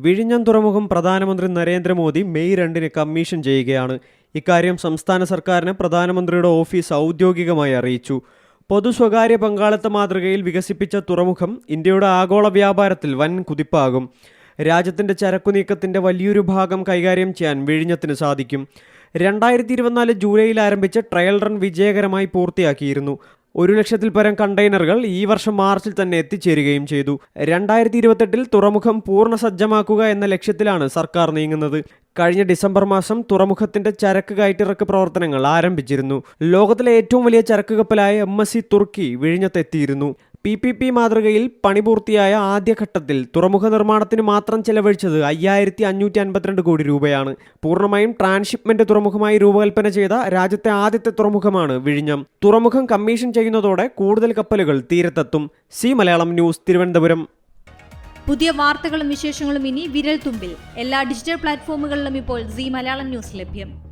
വിഴിഞ്ഞം തുറമുഖം പ്രധാനമന്ത്രി നരേന്ദ്രമോദി മെയ് രണ്ടിന് കമ്മീഷൻ ചെയ്യുകയാണ്. ഇക്കാര്യം സംസ്ഥാന സർക്കാരിന് പ്രധാനമന്ത്രിയുടെ ഓഫീസ് ഔദ്യോഗികമായി അറിയിച്ചു. പൊതു സ്വകാര്യ പങ്കാളിത്ത മാതൃകയിൽ വികസിപ്പിച്ച തുറമുഖം ഇന്ത്യയുടെ ആഗോള വ്യാപാരത്തിൽ വൻ കുതിപ്പാകും. രാജ്യത്തിന്റെ ചരക്കു നീക്കത്തിന്റെ വലിയൊരു ഭാഗം കൈകാര്യം ചെയ്യാൻ വിഴിഞ്ഞത്തിന് സാധിക്കും. രണ്ടായിരത്തി ഇരുപത്തിനാല് ജൂലൈയിൽ ആരംഭിച്ച ട്രയൽ റൺ വിജയകരമായി പൂർത്തിയാക്കിയിരുന്നു. ഒരു ലക്ഷത്തിൽ പരം കണ്ടെയ്നറുകൾ ഈ വർഷം മാർച്ചിൽ തന്നെ എത്തിച്ചേരുകയും ചെയ്തു. രണ്ടായിരത്തി ഇരുപത്തെട്ടിൽ തുറമുഖം പൂർണ സജ്ജമാക്കുക എന്ന ലക്ഷ്യത്തിലാണ് സർക്കാർ നീങ്ങുന്നത്. കഴിഞ്ഞ ഡിസംബർ മാസം തുറമുഖത്തിന്റെ ചരക്ക് കയറ്റിറക്ക് പ്രവർത്തനങ്ങൾ ആരംഭിച്ചിരുന്നു. ലോകത്തിലെ ഏറ്റവും വലിയ ചരക്ക് കപ്പലായ എം എസ് സി തുർക്കി വിഴിഞ്ഞത്തെത്തിയിരുന്നു. പി പി പി മാതൃകയിൽ പണി പൂർത്തിയായ ആദ്യഘട്ടത്തിൽ തുറമുഖ നിർമ്മാണത്തിന് മാത്രം ചെലവഴിച്ചത് അയ്യായിരത്തി അഞ്ഞൂറ്റി അൻപത്തിരണ്ട് കോടി രൂപയാണ്. പൂർണമായും ട്രാൻസ്ഷിപ്മെന്റ് തുറമുഖമായി രൂപകൽപ്പന ചെയ്ത രാജ്യത്തെ ആദ്യത്തെ തുറമുഖമാണ് വിഴിഞ്ഞം. തുറമുഖം കമ്മീഷൻ ചെയ്യുന്നതോടെ കൂടുതൽ കപ്പലുകൾ തീരത്തെത്തും. C Malayalam news Thiruvananthapuram. പുതിയ വാർത്തകളും വിശേഷങ്ങളും ഇനി വിരൽ തുമ്പിൽ എല്ലാ ഡിജിറ്റൽ പ്ലാറ്റ്ഫോമുകളിലും ഇപ്പോൾ സി മലയാളം ന്യൂസ് ലഭ്യം.